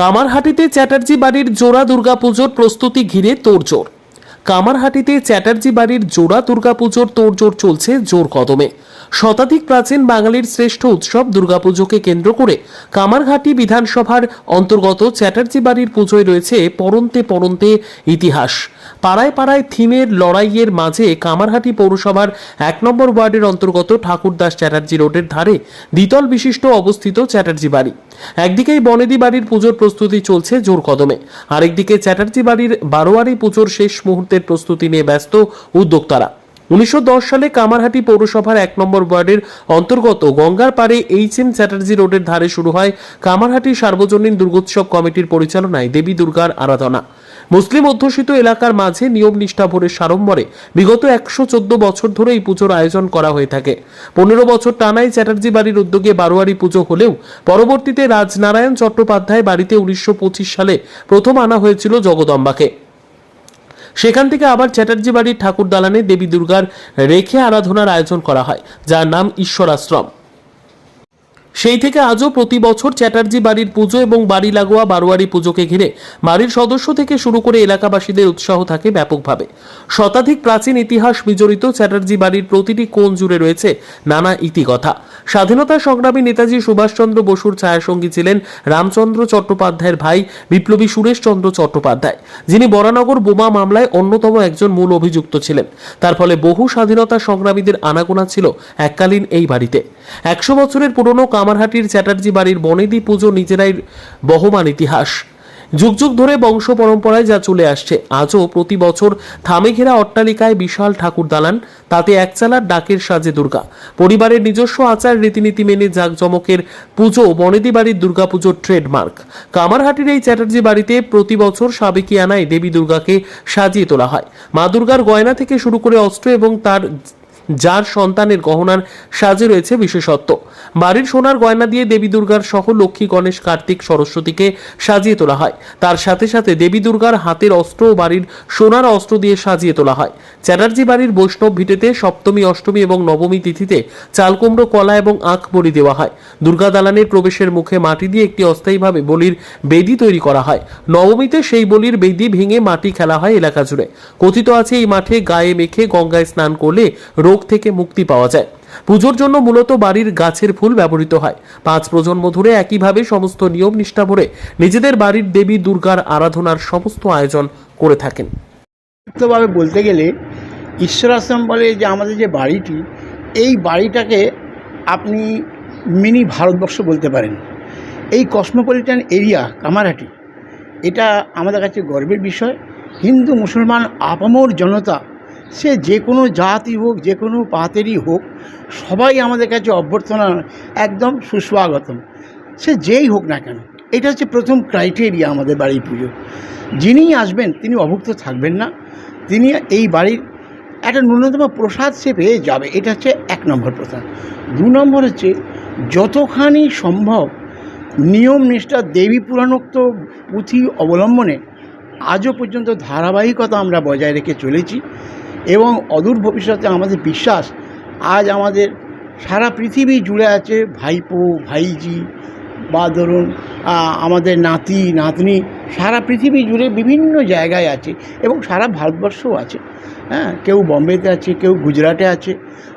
কামারহাটিতে চ্যাটার্জি বাড়ির জোড়া দুর্গাপুজোর প্রস্তুতি ঘিরে তোড়জোড়। কামারহাটিতে চ্যাটার্জি বাড়ির জোড়া দুর্গাপুজোর তোড়জোড় চলছে জোর কদমে। শতাধিক প্রাচীন বাঙালির শ্রেষ্ঠ উৎসব দুর্গাপুজোকে কেন্দ্র করে কামারঘাটি বিধানসভার অন্তর্গত চ্যাটার্জি বাড়ির পুজোয় রয়েছে পরন্তে পরন্তে ইতিহাস। পাড়ায় পাড়ায় থিমের লড়াইয়ের মাঝে কামারহাটি পৌরসভার এক নম্বর ওয়ার্ডের অন্তর্গত ঠাকুরদাস চ্যাটার্জি রোডের ধারে দ্বিতল বিশিষ্ট অবস্থিত চ্যাটার্জি বাড়ি। একদিকেই বনেদি বাড়ির পুজোর প্রস্তুতি চলছে জোর কদমে। আরেকদিকে চ্যাটার্জি বাড়ির বারোয়ারি পুজোর শেষ মুহূর্তের প্রস্তুতি নিয়ে ব্যস্ত উদ্যোক্তারা। উনিশশো দশ সালে কামারহাটি পৌরসভার এক নম্বর ওয়ার্ডের অন্তর্গত গঙ্গার পাড়ে এইচ এম চ্যাটার্জি রোডের ধারে শুরু হয় কামারহাটি সার্বজনীন দুর্গোৎসব কমিটির পরিচালনায় দেবী দুর্গার আরাধনা। মুসলিম অধ্যুষিত এলাকার মাঝে নিয়ম নিষ্ঠা ভরে সাড়ম্বরে বিগত একশো চোদ্দ বছর ধরে এই পুজোর আয়োজন করা হয়ে থাকে। পনেরো বছর টানাই চ্যাটার্জি বাড়ির উদ্যোগে বারোয়ারি পুজো হলেও পরবর্তীতে রাজনারায়ণ চট্টোপাধ্যায় বাড়িতে উনিশশো পঁচিশ সালে প্রথম আনা হয়েছিল জগদম্বাকে। সেখান থেকে আবার চ্যাটার্জি বাড়ির ঠাকুর দালানে দেবী দুর্গার রেখে আরাধনার আয়োজন করা হয়, যার নাম ঈশ্বরাশ্রম। সেই থেকে আজও প্রতি বছর চ্যাটার্জি বাড়ির পুজো এবং বাড়ি লাগোয়া বারোয়ারি পুজোকে ঘিরে বাড়ির সদস্য থেকে শুরু করে এলাকাবাসীদের উৎসাহ থাকে ব্যাপকভাবে। শতাধিক প্রাচীন ইতিহাস বিজড়িত চ্যাটার্জি বাড়ির প্রতিটি কোণ জুড়ে রয়েছে নানা ইতিকথা। স্বাধীনতা সংগ্রামী নেতাজি সুভাষচন্দ্র বসুর ছায়াসঙ্গী ছিলেন রামচন্দ্র চট্টোপাধ্যায়ের ভাই বিপ্লবী সুরেশচন্দ্র চট্টোপাধ্যায়, যিনি বরানগর বোমা মামলায় অন্যতম একজন মূল অভিযুক্ত ছিলেন। তার ফলে বহু স্বাধীনতা সংগ্রামীদের আনাগোনা ছিল এককালীন এই বাড়িতে। একশো বছরের পুরনো কামারহাটির চ্যাটার্জি বাড়ির বনেদি পুজো নিজেরাই বহমান ইতিহাস। যুগ যুগ ধরে বংশ পরম্পরায় যা চলে আসছে, আজও প্রতি বছর থামে ঘেরা অট্টালিকায় বিশাল ঠাকুর দালান, তাতে একচালার ডাকের সাজে দুর্গা। পরিবারের নিজস্ব আচার রীতিনীতি মেনে জাঁকজমকের পুজো বনেদি বাড়ির দুর্গাপুজোর ট্রেডমার্ক। কামারহাটির এই চ্যাটার্জি বাড়িতে প্রতি বছর সাবেকিয়ানায় দেবী দুর্গাকে সাজিয়ে তোলা হয়। মা দুর্গার গয়না থেকে শুরু করে অস্ত্র এবং তার, যার সন্তানের গহনার সাজে রয়েছে বিশেষত্ব। বাড়ির সোনার গয়না দিয়ে দেবী দুর্গার সহ লক্ষ্মী গণেশ কার্তিক সরস্বতীকে সাজিয়ে তোলা হয়। তার সাথে সাথে দেবী দুর্গার হাতের অস্ত্র ও বাড়ির সোনার অস্ত্র দিয়ে সাজিয়ে তোলা হয়। চ্যাটার্জি বাড়ির বৈষ্ণব ভিটেতে সপ্তমী, অষ্টমী এবং নবমী তিথিতে চালকুমড়ো কলা এবং আখ বলি দেওয়া হয়। দুর্গা দালানের প্রবেশের মুখে মাটি দিয়ে একটি অস্থায়ীভাবে বলির বেদি তৈরি করা হয়। নবমীতে সেই বলির বেদি ভেঙে মাটি খেলা হয় এলাকা জুড়ে। কথিত আছে, এই মাঠে গায়ে মেখে গঙ্গায় স্নান করলে রোগ থেকে মুক্তি পাওয়া যায়। পুজোর জন্য মূলত বাড়ির গাছের ফুল ব্যবহৃত হয়। পাঁচ প্রজন্ম ধরে একইভাবে সমস্ত নিয়ম নিষ্ঠা ভরে নিজেদের বাড়ির দেবী দুর্গার আরাধনার সমস্ত আয়োজন করে থাকেন। বলতে গেলে ঈশ্বর আশ্রম বলে যে আমাদের যে বাড়িটি, এই বাড়িটাকে আপনি মিনি ভারতবর্ষ বলতে পারেন। এই কসমোপলিটন এরিয়া কামারহাটি, এটা আমাদের কাছে গর্বের বিষয়। হিন্দু, মুসলমান, আপামর জনতা সে যে কোনো জাতি হোক, যে কোনো পাতেরই হোক, সবাই আমাদের কাছে অভ্যর্থনা, একদম সুস্বাগতম। সে যেই হোক না কেন, এটা হচ্ছে প্রথম ক্রাইটেরিয়া আমাদের বাড়ির পুজো। যিনিই আসবেন, তিনি অভুক্ত থাকবেন না। তিনি এই বাড়ির একটা ন্যূনতম প্রসাদ সে পেয়ে যাবে, এটা হচ্ছে এক নম্বর প্রথা। দু নম্বর হচ্ছে, যতখানি সম্ভব নিয়ম নিষ্ঠা দেবী পুরাণোক্ত পুঁথি অবলম্বনে আজও পর্যন্ত ধারাবাহিকতা আমরা বজায় রেখে চলেছি। এবং অদূর ভবিষ্যতে আমাদের বিশ্বাস, আজ আমাদের সারা পৃথিবী জুড়ে আছে ভাইপো, ভাইজি বা ধরুন আমাদের নাতি, নাতনি, সারা পৃথিবী জুড়ে বিভিন্ন জায়গায় আছে এবং সারা ভারতবর্ষও আছে। হ্যাঁ কেউ বম্বেতে আছে, কেউ গুজরাটে আছে।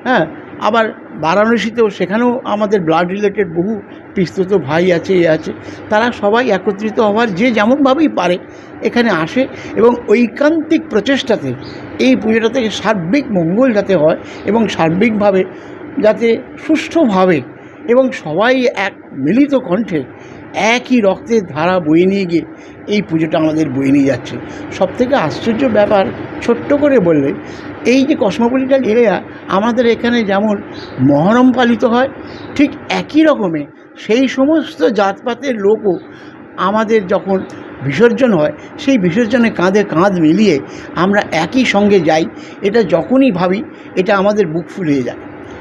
হ্যাঁ আবার বারাণসীতেও সেখানেও আমাদের ব্লাড রিলেটেড বহু পিস্তুত ভাই আছে, এ আছে। তারা সবাই একত্রিত হওয়ার যে যেমনভাবেই পারে, এখানে আসে এবং ঐকান্তিক প্রচেষ্টাতে এই পুজোটা থেকে সার্বিক মঙ্গল যাতে হয় এবং সার্বিকভাবে যাতে সুষ্ঠুভাবে এবং সবাই এক মিলিত কণ্ঠে একই রক্তের ধারা বয়ে নিয়ে গিয়ে এই পুজোটা আমাদের বয়ে নিয়ে যাচ্ছে। সবথেকে আশ্চর্য ব্যাপার ছোট্ট করে বললে, এই যে কসমোপলিটান এরিয়া আমাদের এখানে যেমন মহরম পালিত হয়, ঠিক একই রকমে সেই সমস্ত জাতপাতের লোকও আমাদের যখন বিসর্জন হয়, সেই বিসর্জনে কাঁধে কাঁধ মিলিয়ে আমরা একই সঙ্গে যাই, এটা যখনই ভাবি, এটা আমাদের বুক ফুলিয়ে যায়।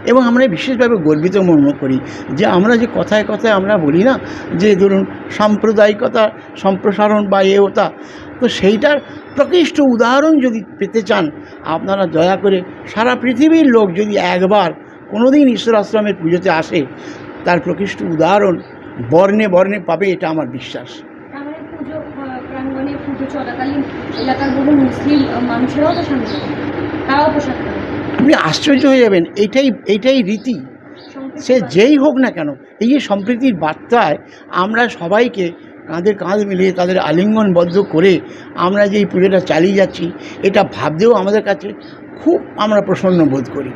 এবং আমরা বিশেষভাবে গর্বিত মনে করি যে আমরা যে কথায় কথায় আমরা বলি না, যে ধরুন সাম্প্রদায়িকতা, সম্প্রসারণ বা এওতা, তো সেইটার প্রকৃষ্ট উদাহরণ যদি পেতে চান, আপনারা দয়া করে সারা পৃথিবীর লোক যদি একবার কোনো দিন ঈশ্বর আশ্রমের পুজোতে আসে, তার প্রকৃষ্ট উদাহরণ বর্ণে বর্ণে পাবে, এটা আমার বিশ্বাস। পুজো প্রাঙ্গণে পুজো চলাকালীন এলাকার বহু মুসলিম মানুষেরাও তো তারাও পোশাক পরে আপনি আশ্চর্য হয়ে যাবেন এইটাই এইটাই রীতি। সে যেই হোক না কেন এই যে সম্প্রীতির বার্তায় আমরা সবাইকে কাঁধে কাঁধ মিলিয়ে তাদের আলিঙ্গনবদ্ধ করে আমরা যে এই পুজোটা চালিয়ে যাচ্ছি এটা ভাবতেও আমাদের কাছে খুব আমরা প্রসন্ন বোধ করি।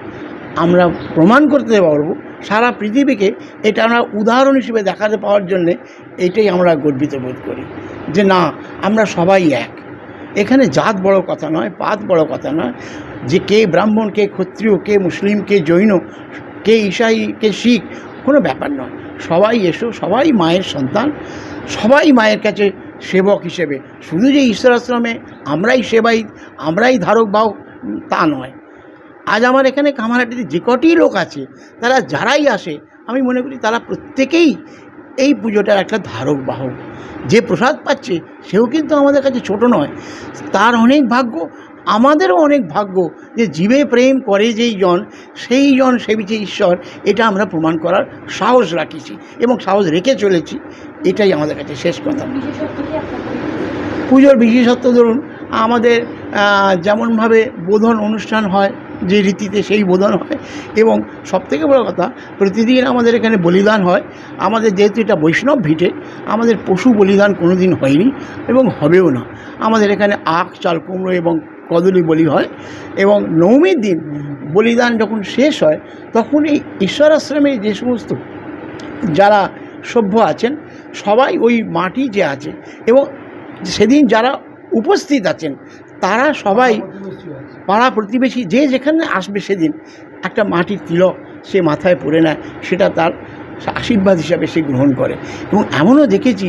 আমরা প্রমাণ করতে পারব, সারা পৃথিবীকে এটা আমরা উদাহরণ হিসেবে দেখাতে পাওয়ার জন্যে এটাই আমরা গর্বিত বোধ করি। যে না, আমরা সবাই এক। এখানে জাত বড় কথা নয়, পাত বড় কথা নয়। যে কে ব্রাহ্মণ, কে ক্ষত্রিয়, কে মুসলিম, কে জৈন, কে ঈশাই কে শিখ, কোনো ব্যাপার নয়। সবাই এসো, সবাই মায়ের সন্তান, সবাই মায়ের কাছে সেবক হিসেবে। শুধু যে ঈশ্বর আশ্রমে আমরাই সেবাই, আমরাই ধারক বাহক তা নয়। আজ আমার এখানে কামারহাটিতে যে কটি লোক আছে, তারা যারাই আসে, আমি মনে করি তারা প্রত্যেকেই এই পুজোটার একটা ধারক বাহক। যে প্রসাদ পাচ্ছে, সেও কিন্তু আমাদের কাছে ছোট নয়। তার অনেক ভাগ্য, আমাদেরও অনেক ভাগ্য যে জীবে প্রেম করে যেই জন, সেই জন সেবিছে ঈশ্বর, এটা আমরা প্রমাণ করার সাহস রাখিছি এবং সাহস রেখে চলেছি। এটাই আমাদের কাছে শেষ কথা। পুজোর বিশেষত্ব ধরুন, আমাদের যেমনভাবে বোধন অনুষ্ঠান হয় যে রীতিতে সেই বোধন হয়। এবং সবথেকে বড় কথা, প্রতিদিন আমাদের এখানে বলিদান হয়। আমাদের যেহেতু এটা বৈষ্ণব ভিটে, আমাদের পশু বলিদান কোনো দিন হয়নি এবং হবেও না। আমাদের এখানে আখ, চাল, কুমড়ো এবং কদলি বলি হয় এবং নবমীর দিন বলিদান যখন শেষ হয়, তখন এই ঈশ্বর আশ্রমে যে সমস্ত যারা সভ্য আছেন, সবাই ওই মাটি যে আছে এবং সেদিন যারা উপস্থিত আছেন, তারা সবাই পাড়া প্রতিবেশী যে যেখানে আসবে সেদিন একটা মাটির তিলক সে মাথায় পড়ে নেয়, সেটা তার আশীর্বাদ হিসাবে সে গ্রহণ করে। এবং এমনও দেখেছি,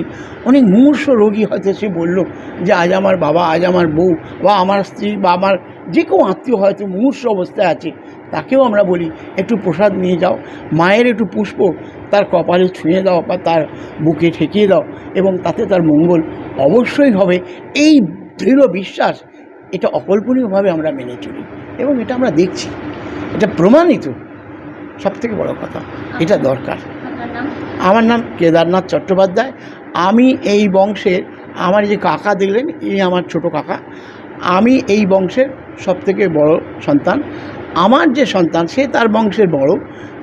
অনেক মুমূর্ষ রোগী হয়তো সে বলল যে, আজ আমার বাবা, আজ আমার বউ বা আমার স্ত্রী বা আমার যে কেউ আত্মীয় হয়তো মুমূর্ষ অবস্থায় আছে, তাকেও আমরা বলি, একটু প্রসাদ নিয়ে যাও, মায়ের একটু পুষ্প তার কপালে ছুঁয়ে দাও বা তার বুকে ঠেকিয়ে দাও এবং তাতে তার মঙ্গল অবশ্যই হবে। এই দৃঢ় বিশ্বাস এটা অকল্পনীয়ভাবে আমরা মেনে চলি এবং এটা আমরা দেখছি। এটা প্রমাণিত। সব থেকে বড় কথা এটা দরকার। আমার নাম কেদারনাথ চট্টোপাধ্যায়। আমি এই বংশের আমার যে কাকা দেখলেন এই আমার ছোট কাকা আমি এই বংশের সবথেকে বড় সন্তান। আমার যে সন্তান সে তার বংশের বড়।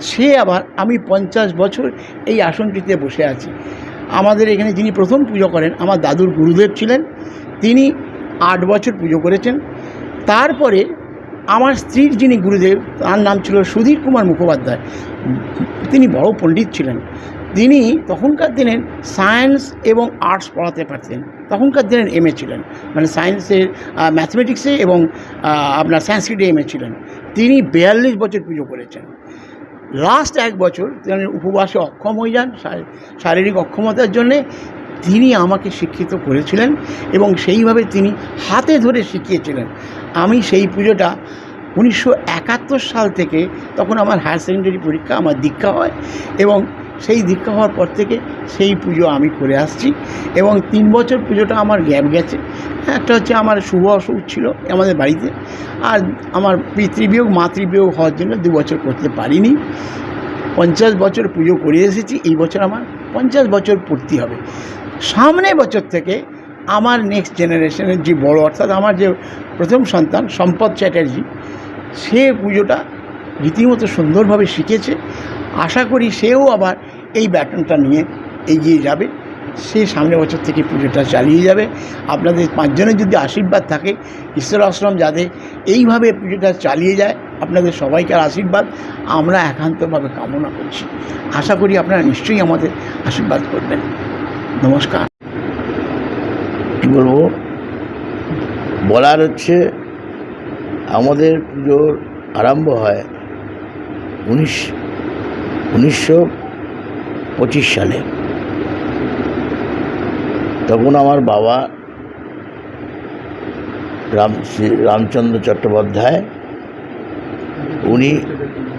সে আবার আমি পঞ্চাশ বছর এই আসনটিতে বসে আছি। আমাদের এখানে যিনি প্রথম পুজো করেন আমার দাদুর গুরুদেব ছিলেন। তিনি আট বছর পুজো করেছেন। তারপরে আমার স্ত্রীর যিনি গুরুদেব, তার নাম ছিল সুধীর কুমার মুখোপাধ্যায়। তিনি বড় পণ্ডিত ছিলেন। তিনি তখনকার দিনের সায়েন্স এবং আর্টস পড়াতে পারতেন। তখনকার দিনের এম ছিলেন। মানে সায়েন্সের ম্যাথমেটিক্সে এবং আপনার সংস্কৃতে এম ছিলেন। তিনি বিয়াল্লিশ বছর পুজো করেছেন। লাস্ট এক বছর তিনি উপবাসে অক্ষম হয়ে যান। শারীরিক অক্ষমতার জন্যে তিনি আমাকে শিক্ষিত করেছিলেন এবং সেইভাবে তিনি হাতে ধরে শিখিয়েছিলেন। আমি সেই পুজোটা উনিশশো একাত্তর সাল থেকে তখন আমার হায়ার সেকেন্ডারি পরীক্ষা, আমার দীক্ষা হয় এবং সেই দীক্ষা হওয়ার পর থেকে সেই পুজো আমি করে আসছি এবং তিন বছর পুজোটা আমার গ্যাপ গেছে। একটা হচ্ছে আমার শুভ অসুখ ছিল আমাদের বাড়িতে আর আমার পিতৃবিয়োগ, মাতৃবিয়োগ হওয়ার জন্য দু বছর করতে পারিনি। পঞ্চাশ বছর পুজো করে এসেছি, এই বছর আমার পঞ্চাশ বছর পূর্তি হবে। সামনে বছর থেকে আমার নেক্সট জেনারেশনের যে বড়, অর্থাৎ আমার যে প্রথম সন্তান সম্পদ চ্যাটার্জি, সে পুজোটা রীতিমতো সুন্দরভাবে শিখেছে। আশা করি সেও আবার এই ব্যাটনটা নিয়ে এগিয়ে যাবে। সে সামনে বছর থেকে পুজোটা চালিয়ে যাবে। আপনাদের পাঁচজনের যদি আশীর্বাদ থাকে, ঈশ্বর আশ্রম যাতে এইভাবে পুজোটা চালিয়ে যায়, আপনাদের সবাইকার আশীর্বাদ, আমরা একান্তভাবে কামনা করছি। আশা করি আপনারা নিশ্চয়ই আমাদের আশীর্বাদ করবেন। নমস্কার। কী বলব? বলার হচ্ছে, আমাদের পুজোর আরম্ভ হয় উনিশ, উনিশশো পঁচিশ সালে। তখন আমার বাবা রাম রামচন্দ্র চট্টোপাধ্যায়, উনি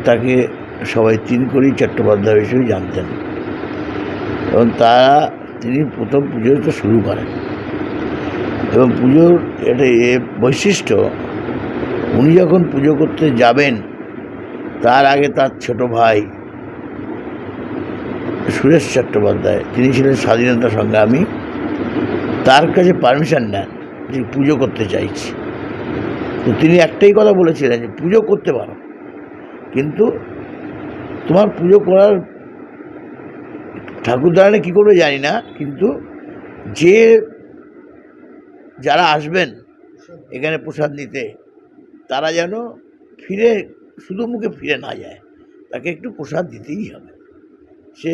তাকে সবাই তিনকড়ি চট্টোপাধ্যায় হিসেবে জানতেন। এবং তারা তিনি প্রথম পুজো তো শুরু করেন। এবং পুজোর এটা এ বৈশিষ্ট্য, উনি যখন পুজো করতে যাবেন, তার আগে তার ছোট ভাই সুরেশ চট্টোপাধ্যায়, তিনি ছিলেন স্বাধীনতা সংগ্রামী, তার কাছে পারমিশন নেন যে পুজো করতে চাইছি। তো তিনি একটাই কথা বলেছিলেন যে পুজো করতে পারো, কিন্তু তোমার পুজো করার ঠাকুরদারানে কী করবে জানি না, কিন্তু যে যারা আসবেন এখানে প্রসাদ নিতে, তারা যেন ফিরে, শুধু মুখে ফিরে না যায়, তাকে একটু প্রসাদ দিতেই হবে। সে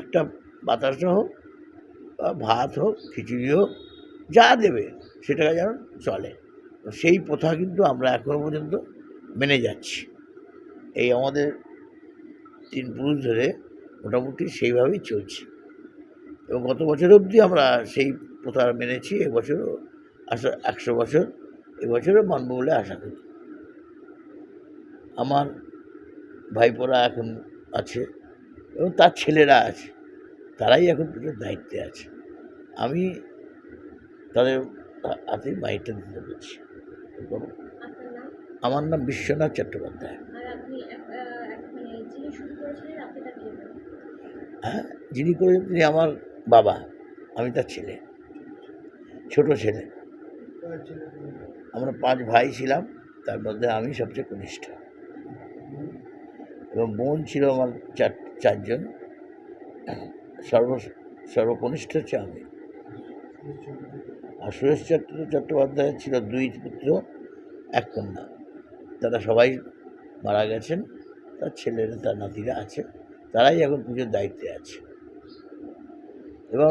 একটা বাতাসা হোক বা ভাত হোক, খিচুড়ি হোক, যা দেবে সেটা যেন চলে। সেই প্রথা কিন্তু আমরা এখনও পর্যন্ত মেনে যাচ্ছি। এই আমাদের তিন পুরুষ ধরে মোটামুটি সেইভাবেই চলছে। এবং গত বছর অবধি আমরা সেই প্রথা মেনেছি এবছরও আশা একশো বছর এবছরও মানব বলে আশা করি। আমার ভাইপোরা এখন আছে এবং তার ছেলেরা আছে তারাই এখন পুজোর দায়িত্বে আছে। আমি তাদের হাতে মাইকটা দিতে বলছি। আপনার আমার নাম বিশ্বনাথ চট্টোপাধ্যায় আর আপনি এক- আহ, এক- মানে যিনি শুরু করেছিলেন আপনি তার কে হন? হ্যাঁ? যিনি করেছেন তিনি আমার বাবা, আমি তার ছেলে, ছোট ছেলে। আমরা পাঁচ ভাই ছিলাম, তার মধ্যে আমি সবচেয়ে কনিষ্ঠ। এবং বোন ছিল আমার চার, চারজন। সর্ব, সর্বকনিষ্ঠ হচ্ছে আমি। আর সুরেশ চট্ট, চট্টোপাধ্যায় ছিল দুই পুত্র, এক কন্যা। তারা সবাই মারা গেছেন। তার ছেলেরা, তার নাতিরা আছে। তারাই এখন পুজোর দায়িত্বে আছে। এবং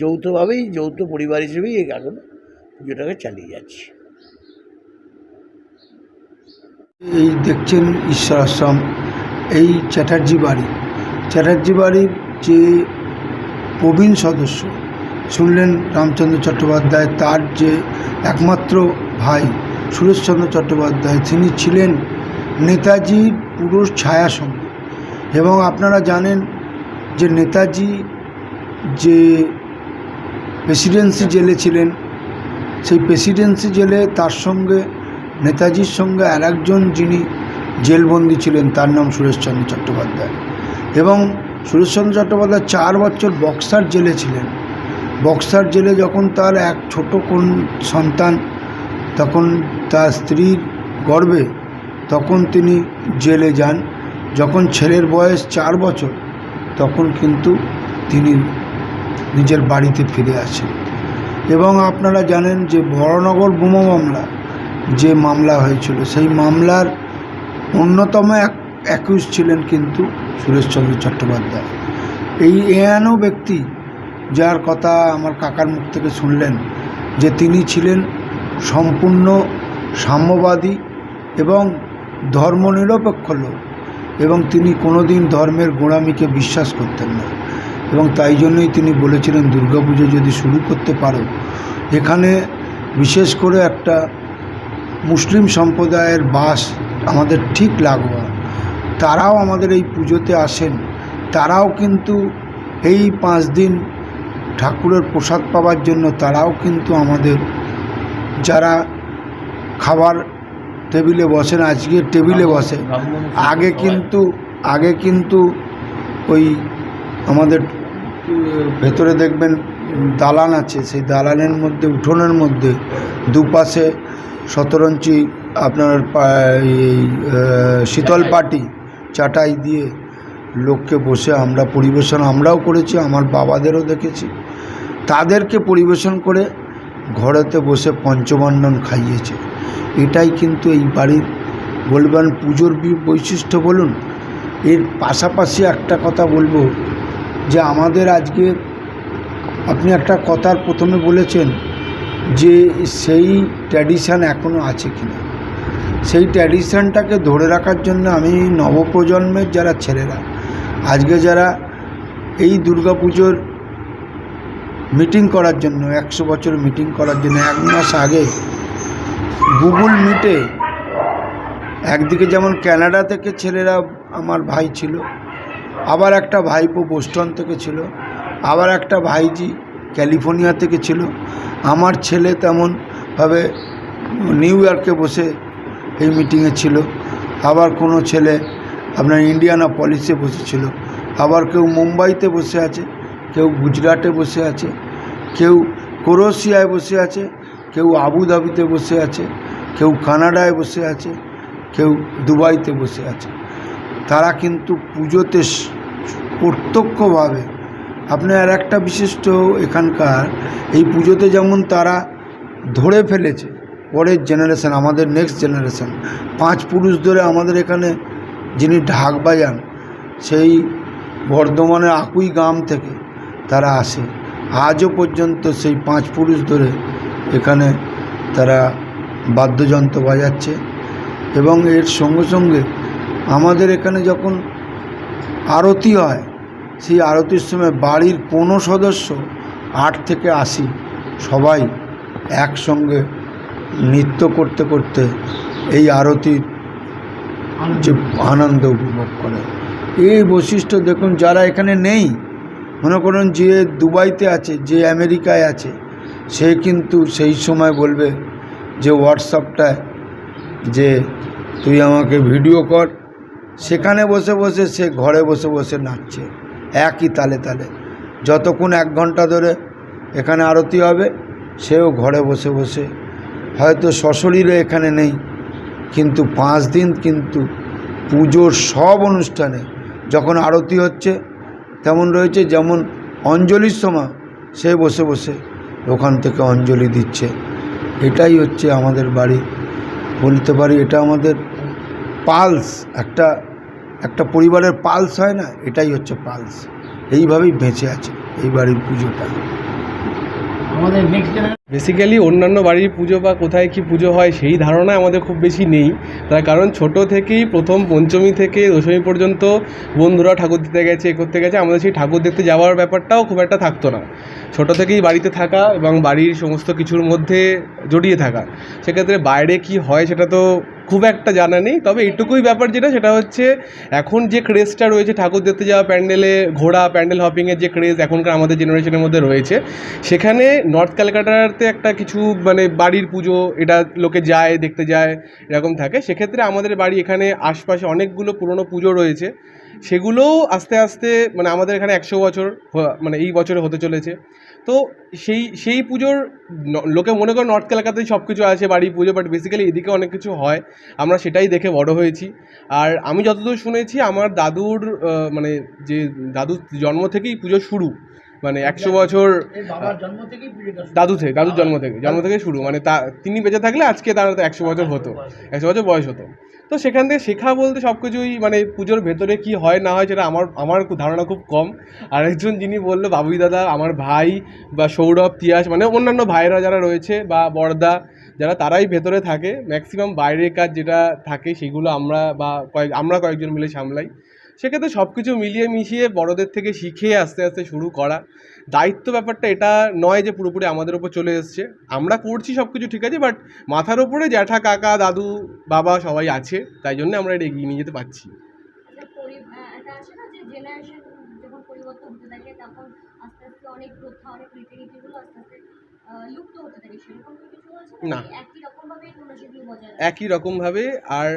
যৌথভাবেই, যৌথ পরিবার হিসেবেই এখন পুজোটাকে চালিয়ে যাচ্ছি। এই দেখছেন ঈশ্বর আশ্রম, এই চ্যাটার্জি বাড়ি। চ্যাটার্জি বাড়ির যে প্রবীণ সদস্য শুনলেন রামচন্দ্র চট্টোপাধ্যায়, তার যে একমাত্র ভাই সুরেশচন্দ্র চট্টোপাধ্যায়, তিনি ছিলেন নেতাজির পুরো ছায়াসঙ্গ এবং আপনারা জানেন যে নেতাজি যে প্রেসিডেন্সি জেলে ছিলেন, সেই প্রেসিডেন্সি জেলে তার সঙ্গে, নেতাজির সঙ্গে আর একজন যিনি জেলবন্দি ছিলেন, তার নাম সুরেশচন্দ্র চট্টোপাধ্যায়। এবং সুরেশচন্দ্র চট্টোপাধ্যায় চার বছর বক্সার জেলে ছিলেন। বক্সার জেলে যখন তার এক ছোট কোন সন্তান, তখন তার স্ত্রীর গর্বে তখন তিনি জেলে যান। যখন ছেলের বয়স চার বছর, তখন কিন্তু তিনি নিজের বাড়িতে ফিরে আসেন। এবং আপনারা জানেন যে বড়নগর বোমা মামলা, যে মামলা হয়েছিল, সেই মামলার অন্যতম এক অ্যাকিউজ ছিলেন কিন্তু সুরেশচন্দ্র চট্টোপাধ্যায়। এই এয়ানো ব্যক্তি, যার কথা আমার কাকার মুখ থেকে শুনলেন, যে তিনি ছিলেন সম্পূর্ণ সাম্যবাদী এবং ধর্মনিরপেক্ষ লোক। এবং তিনি কোনোদিন ধর্মের গোড়ামিকে বিশ্বাস করতেন না। এবং তাই জন্যই তিনি বলেছিলেন দুর্গাপুজো যদি শুরু করতে পারো, এখানে বিশেষ করে একটা মুসলিম সম্প্রদায়ের বাস আমাদের ঠিক লাগোয়া। তারাও আমাদের এই পুজোতে আসেন। তারাও কিন্তু এই পাঁচ দিন ঠাকুরের প্রসাদ পাওয়ার জন্য তারাও কিন্তু আমাদের যারা খাবার টেবিলে বসেন আজকে টেবিলে বসে। আগে কিন্তু আগে কিন্তু ওই আমাদের ভেতরে দেখবেন দালান আছে সেই দালানের মধ্যে উঠোনের মধ্যে দুপাশে শতরঞ্চি আপনার এই শীতল পাটি চাটাই দিয়ে লোককে বসে আমরা পরিবেশন আমরাও করেছি আমার বাবাদেরও দেখেছি। তাদেরকে পরিবেশন করে ঘরেতে বসে পঞ্চবর্ণন খাইয়েছে। এটাই কিন্তু এই বাড়ির বলবেন পুজোর বৈশিষ্ট্য বলুন। এর পাশাপাশি একটা কথা বলব, যে আমাদের আজকে আপনি একটা কথার প্রথমে বলেছেন যে সেই ট্র্যাডিশান এখনও আছে কিনা। সেই ট্র্যাডিশানটাকে ধরে রাখার জন্য আমি নবপ্রজন্মের যারা ছেলেরা, আজকে যারা এই দুর্গাপুজোর মিটিং করার জন্য, একশো বছর মিটিং করার জন্য, এক মাস আগে গুগল মিটে একদিকে যেমন কানাডা থেকে ছেলেরা আমার ভাই ছিল, আবার একটা ভাইপো বোস্টন থেকে ছিল, আবার একটা ভাইজি ক্যালিফোর্নিয়া থেকে ছিল, আমার ছেলে তেমনভাবে নিউ ইয়র্কে বসে এই মিটিংয়ে ছিল, আবার কোনো ছেলে আপনার ইন্ডিয়ানা পলিসে বসেছিল আবার কেউ মুম্বাইতে বসে আছে, কেউ গুজরাটে বসে আছে, কেউ ক্রোয়েশিয়ায় বসে আছে কেউ আবুধাবিতে বসে আছে, কেউ কানাডায় বসে আছে, কেউ দুবাইতে বসে আছে। তারা কিন্তু পুজোতে প্রত্যক্ষভাবে, আপনার একটা বিশিষ্ট এখানকার, এই পুজোতে যেমন তারা ধরে ফেলেছে, পরের জেনারেশন আমাদের নেক্সট জেনারেশন পাঁচ পুরুষ ধরে আমাদের এখানে যিনি ঢাক বাজান, সেই বর্ধমানের আকুই গ্রাম থেকে তারা আসে। আজও পর্যন্ত সেই পাঁচ পুরুষ ধরে এখানে তারা বাদ্যযন্ত্র বাজাচ্ছে এবং এর সঙ্গে সঙ্গে আমাদের এখানে যখন আরতি হয়, সেই আরতির সময় বাড়ির কোনো সদস্য, আট থেকে আশি সবাই একসঙ্গে নৃত্য করতে করতে এই আরতির যে আনন্দ উপভোগ করে। এই বৈশিষ্ট্য দেখুন, যারা এখানে নেই, মনে করুন যে দুবাইতে আছে, যে আমেরিকায় আছে সে কিন্তু সেই সময় বলবে যে হোয়াটসঅ্যাপটায় যে তুই আমাকে ভিডিও কর। সেখানে বসে বসে সে ঘরে বসে বসে নাচছে, একই তালে তালে। যতক্ষণ এক ঘণ্টা ধরে এখানে আরতি হবে, সেও ঘরে বসে বসে। হয়তো সশরীরে এখানে নেই, কিন্তু পাঁচ দিন কিন্তু পুজোর সব অনুষ্ঠানে যখন আরতি হচ্ছে, তেমন রয়েছে যেমন অঞ্জলির সময় সে বসে বসে ওখান থেকে অঞ্জলি দিচ্ছে। এটাই হচ্ছে আমাদের বাড়ি। বলতে পারি এটা আমাদের পালস, একটা একটা পরিবারের পালস হয় না? এটাই হচ্ছে পালস। এইভাবেই বেঁচে আছে এই বাড়ির পুজোটা। আমাদের নেক্সট বেসিক্যালি অন্যান্য বাড়ির পুজো বা কোথায় কি পুজো হয় সেই ধারণা আমাদের খুব বেশি নেই। তার কারণ ছোট থেকেই প্রথম পঞ্চমী থেকে দশমী পর্যন্ত বন্ধুরা ঠাকুর দিতে গেছে, এ করতে গেছে। আমাদের সেই ঠাকুর দেখতে যাওয়ার ব্যাপারটাও খুব একটা থাকতো না। ছোট থেকেই বাড়িতে থাকা এবং বাড়ির সমস্ত কিছুর মধ্যে জড়িয়ে থাকা। সেক্ষেত্রে বাইরে কি হয় সেটা তো খুব একটা জানা নেই। তবে এটুকুই ব্যাপার যেটা, সেটা হচ্ছে এখন যে ক্রেজটা রয়েছে ঠাকুর দেখতে যাওয়া, প্যান্ডেলে ঘোড়া প্যান্ডেল হপিংয়ের যে ক্রেজ এখনকার আমাদের জেনারেশনের মধ্যে রয়েছে, সেখানে নর্থ ক্যালকাটাতে একটা কিছু মানে বাড়ির পুজো, এটা লোকে যায়, দেখতে যায়, এরকম থাকে। সেক্ষেত্রে আমাদের বাড়ি এখানে আশপাশে অনেকগুলো পুরনো পুজো রয়েছে। সেগুলোও আস্তে আস্তে মানে আমাদের এখানে একশো বছর মানে এই বছরে হতে চলেছে। তো সেই সেই পুজোর লোকে মনে করে নর্থ কলকাতায় সব কিছু আছে বাড়ি পুজো বাট বেসিক্যালি এদিকে অনেক কিছু হয়। আমরা সেটাই দেখে বড় হয়েছি। আর আমি যতদূর শুনেছি, আমার দাদুর মানে যে দাদুর জন্ম থেকেই পুজো শুরু। মানে একশো বছর। দাদু থেকে দাদুর জন্ম থেকে জন্ম থেকে শুরু। মানে তা তিনি বেঁচে থাকলে আজকে তার একশো বছর হতো একশো বছর বয়স হতো। তো সেখান থেকে শেখা বলতে সব কিছুই মানে পুজোর ভেতরে কি হয় না হয় সেটা আমার আমার ধারণা খুব কম। আরেকজন যিনি বলল বাবুই দাদা আমার ভাই বা সৌরভ তিয়াস মানে অন্যান্য ভাইরা যারা রয়েছে বা বড়দা যারা তারাই ভেতরে থাকে। ম্যাক্সিমাম বাইরের কাজ যেটা থাকে সেগুলো আমরা বা কয়েক আমরা কয়েকজন মিলে সামলাই। সেক্ষেত্রে সব কিছু মিলিয়ে মিশিয়ে বড়দের থেকে শিখে আস্তে আস্তে শুরু করা। দায়িত্ব ব্যাপারটা এটা নয় যে পুরোপুরি আমাদের ওপর চলে এসছে। আমরা করছি সব কিছু ঠিক আছে বাট মাথার ওপরে জ্যাঠা কাকা দাদু বাবা সবাই আছে তাই জন্য আমরা এটা এগিয়ে নিয়ে যেতে পারছি। একটা পরি- আহ, একটা আছে না যে জেনারেশন যখন পরিবর্তন হতে থাকে তখন আস্তে আস্তে অনেক প্রথা অনেক রীতিনীতিগুলো আস্তে আস্তে লুপ্ত হতে থাকে সেরকম কিছু হয়েছে না। একই রকমভাবেই তোমরা সেগুলো বজায় একই রকমভাবে আর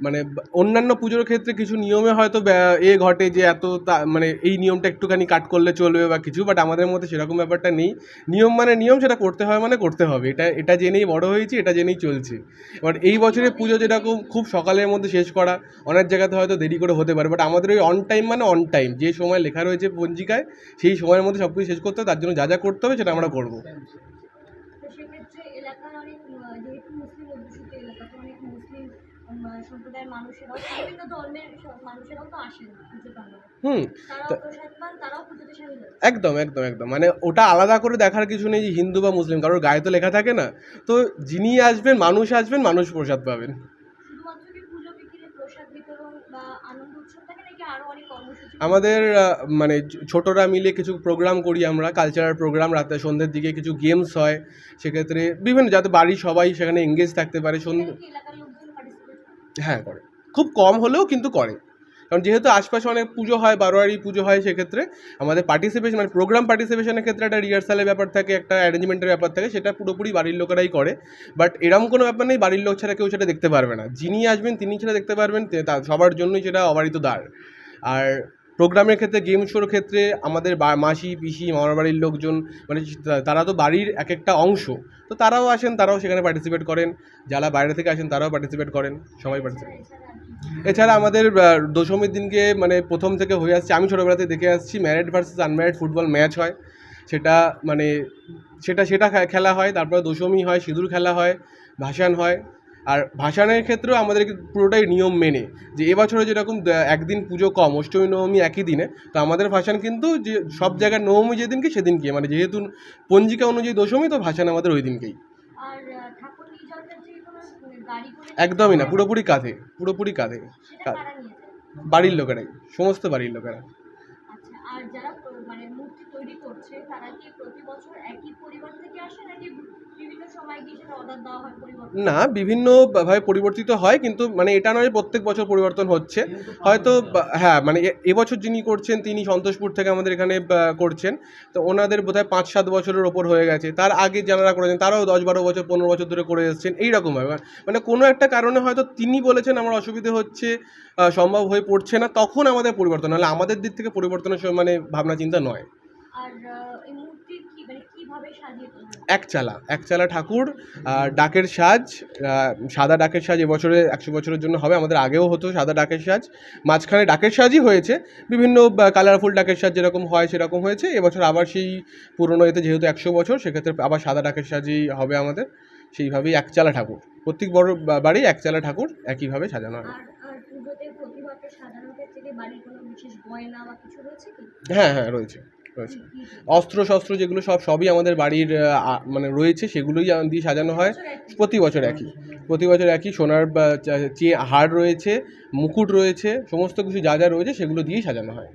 মানে অন্যান্য পুজোর ক্ষেত্রে কিছু নিয়মে হয়তো এ ঘটে যে এত তা- মানে এই নিয়মটা একটুখানি কাট করলে চলবে বা কিছু বাট আমাদের মধ্যে সেরকম ব্যাপারটা নেই। নিয়ম মানে নিয়ম সেটা করতে হয় মানে করতে হবে। এটা এটা জেনেই বড় হয়েছি এটা জেনেই চলছে। এবার এই বছরে পুজো যেরকম খুব সকালের মধ্যে শেষ করা অনেক জায়গাতে হয়তো দেরি করে হতে পারে বাট আমাদের ওই অন টাইম মানে অন টাইম যে সময় লেখা রয়েছে পঞ্জিকায় সেই সময়ের মধ্যে সব কিছু শেষ করতে হবে তার জন্য যা যা করতে হবে সেটা আমরা করব তো সেক্ষেত্রে এলাকার অনেক আহ, যেহেতু মুসলিম অধ্যুষিত এলাকা তো অনেক মুসলিম উম, সম্প্রদায়ের মানুষেরাও বিভিন্ন ধর্মের মানুষেরাও তো আসেন হুম একদম একদম একদম। মানে ওটা আলাদা করে দেখার কিছু নেই যে হিন্দু বা মুসলিম কারোর গায়ে তো লেখা থাকে না। তো যিনি আসবেন মানুষ আসবেন মানুষ প্রসাদ পাবেন। আমাদের মানে ছোটরা মিলে কিছু প্রোগ্রাম করি আমরা কালচারাল প্রোগ্রাম রাতে সন্ধ্যের দিকে কিছু গেমস হয়। সেক্ষেত্রে বিভিন্ন যাতে বাড়ির সবাই সেখানে এঙ্গেজ থাকতে পারে। সন্ধ্যে সেখানে কি এলাকার লোকজন পার্টিসিপেট হ্যাঁ করে। খুব কম হলেও কিন্তু করে। কারণ যেহেতু আশপাশে অনেক পুজো হয়, বারোয়ারি পুজো হয় সেক্ষেত্রে আমাদের পার্টিসিপেশন মানে প্রোগ্রাম পার্টিসিপেশনের ক্ষেত্রে একটা রিহার্সালের ব্যাপার থাকে, একটা অ্যারেঞ্জমেন্টের ব্যাপার থাকে, সেটা পুরোপুরি বাড়ির লোকেরাই করে। বাট এরম কোনো ব্যাপার নেই, বাড়ির লোক ছাড়া কেউ সেটা দেখতে পারবে না। যিনি আসবেন, তিনি সেটা দেখতে পারবেন সবার জন্যই সেটা অবারিত দ্বার। আর প্রোগ্রামের ক্ষেত্রে গেম শোর ক্ষেত্রে আমাদের মাসি, পিসি, মামার বাড়ির লোকজন মানে তারা তো বাড়ির এক একটা অংশ। তো তারাও আসেন, তারাও সেখানে পার্টিসিপেট করেন। যারা বাইরে থেকে আসেন, তারাও পার্টিসিপেট করেন। সবাই পার্টিসিপেট এছাড়া আমাদের দশমীর দিনকে মানে প্রথম থেকে হয়ে আসছে, আমি ছোটোবেলাতে দেখে আসছি married versus unmarried football match হয়। সেটা মানে সেটা সেটা খেলা হয়, তারপরে দশমী হয়, সিঁদুর খেলা হয়, ভাসান হয়। আর ভাসানের ক্ষেত্রেও আমাদের পুরোটাই নিয়ম মেনে যে এবছরে যেরকম একদিন পুজো কম অষ্টমী নবমী একই দিনে তো আমাদের ভাসান কিন্তু যে সব জায়গায় নবমী যেদিনকে সেদিনকে মানে যেহেতু পঞ্জিকা অনুযায়ী দশমী তো ভাসান আমাদের ওই দিনকেই। একদমই না পুরোপুরি কাঁধে পুরোপুরি কাঁধে বাড়ির লোকেরাই সমস্ত বাড়ির লোকেরা। আচ্ছা আর যারা মানে মূর্তি তৈরি করছে তারা কি প্রতি বছর একই পরিবার থেকে আসে নাকি না, বিভিন্ন ভাবে পরিবর্তিত হয়, কিন্তু মানে এটা নয় প্রত্যেক বছর পরিবর্তন হচ্ছে। হয়তো হ্যাঁ মানে এবছর যিনি করছেন, তিনি সন্তোষপুর থেকে আমাদের এখানে করছেন। তো ওনাদের বোধহয় পাঁচ সাত বছরের ওপর হয়ে গেছে। তার আগে যারা করেছেন, তারাও দশ বারো বছর, পনেরো বছর ধরে করে এসেছেন। এইরকমভাবে মানে কোনো একটা কারণে হয়তো তিনি বলেছেন, আমার অসুবিধে হচ্ছে সম্ভব হয়ে পড়ছে না। তখন আমাদের পরিবর্তন হলে আমাদের দিক থেকে পরিবর্তনের মানে ভাবনা চিন্তা নয়। আর আহ, এই মূর্তির কি মানে কীভাবে সাজিয়ে একচালা একচালা ঠাকুর ডাকের সাজ সাদা ডাকের সাজ এবছরে একশো বছরের জন্য হবে আমাদের আগেও হতো সাদা ডাকের সাজ। মাঝখানে ডাকের সাজই হয়েছে বিভিন্ন কালারফুল ডাকের সাজ যেরকম হয় সেরকম হয়েছে এবছর আবার সেই পুরনো এতে যেহেতু একশো বছর সেক্ষেত্রে আবার সাদা ডাকের সাজই হবে আমাদের সেইভাবেই একচালা ঠাকুর। প্রত্যেক বড় বাড়ি একচালা ঠাকুর একইভাবে সাজানো হয়। হ্যাঁ হ্যাঁ রয়েছে। রয়েছে অস্ত্র শস্ত্র যেগুলো সব সবই আমাদের বাড়ির মানে রয়েছে সেগুলোই দিয়ে সাজানো হয়। প্রতি বছর একই। প্রতি বছর একই সোনার চেয়ে হাড় হার রয়েছে মুকুট রয়েছে সমস্ত কিছু যা যা রয়েছে সেগুলো দিয়েই সাজানো পড়ানো হয়।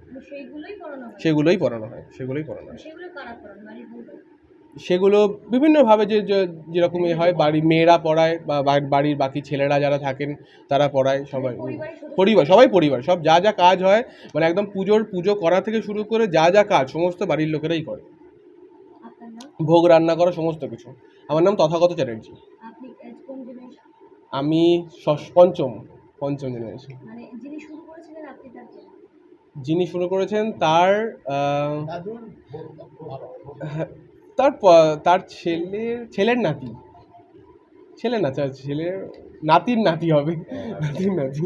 সেগুলোই পরানো হয় সেগুলোই পরানো হয়। সেগুলো বিভিন্নভাবে যে যেরকম এ হয় বাড়ির মেয়েরা পড়ায় বা বাড়ির বাকি ছেলেরা যারা থাকেন তারা পড়ায় সবাই। পরিবার সবাই পরিবার সব যা যা কাজ হয় মানে একদম পুজোর পুজো করা থেকে শুরু করে যা যা কাজ সমস্ত বাড়ির লোকেরাই করে। ভোগ রান্না করা সমস্ত কিছু। আমার নাম তথাগত চ্যাটার্জি। আমি পঞ্চম পঞ্চম জেনারেশন মানে যিনি শুরু করেছিলেন আপনি তার কে? যিনি শুরু করেছেন তার তার তার ছেলের ছেলের নাতি। ছেলে না তার ছেলের নাতির নাতি হবে। নাতির নাতি।